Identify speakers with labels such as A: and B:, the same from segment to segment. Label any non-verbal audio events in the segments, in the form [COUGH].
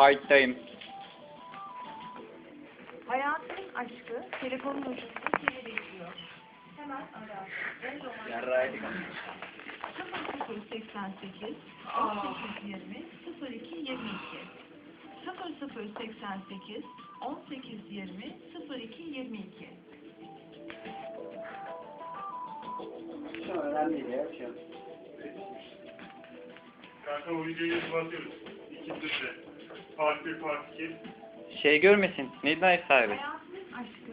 A: Kayıttayım.
B: Hayatın aşkı telefonun ucunda seni bekliyor. Hemen ara. En romantik
C: Yarraydık.
B: 0088 1820 0222 0088 1820 0222
C: Şu önemli değil ya. Şu.
D: Kanka o videoyu basıyoruz. İkincisi. Part 1, Part 2.
A: Şey görmesin. Neydi ev sahibi?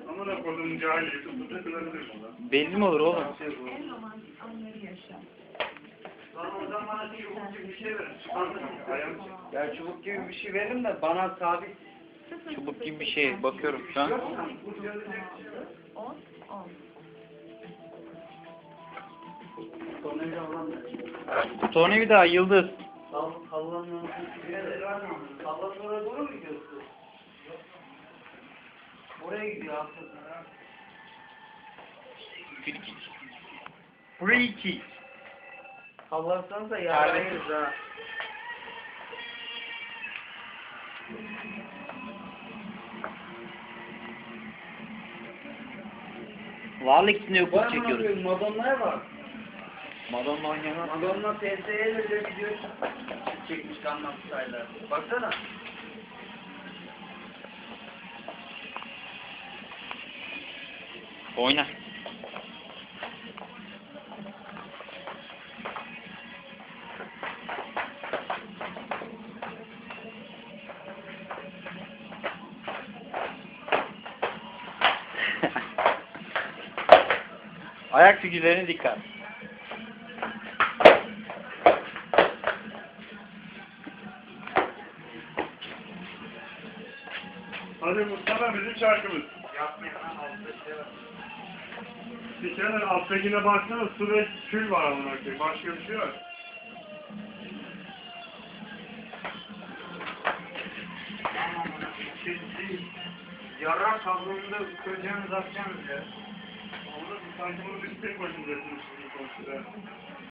D: Ama da kodum cahil YouTube'da tıklanırım ona.
A: Belli mi olur oğlum?
B: en romantik anları yaşa.
D: Oradan bana çubuk gibi bir şey verin.
C: Ya çubuk gibi bir şey verin de bana sabit.
A: Çubuk gibi bir şey. Bakıyorum şu an.
B: 10 10
C: Sonuncu olan da.
A: Sonra bir daha yıldız.
C: Sal, sallanmanın var? Sallanmaya doğru mu gidiyorsun? Oraya gidiyor aslında.
A: Free kick.
C: Sallarsanız da
A: Kardeşim.
C: yarayırız ha.
A: Varlık içinde yokuş
C: Var
A: çekiyoruz.
C: Madonna'ya bak.
A: Madonna oynayamaz.
C: Madonna TSE'ye de video çekmiş Gangnam Style'da. Baksana.
A: Oyna. [LAUGHS] Ayak figürlerine dikkat.
D: Hadi Mustafa bizim şarkımız.
C: Yapmayın lan altta şey.
D: Bir kere alttakine baksana su ve kül var amına koyayım. Başka bir şey yok.
C: Yara kabuğunda kıracağınız atacaksınız ya.
D: Onu sanki bunu biz tek başımıza yapıyoruz.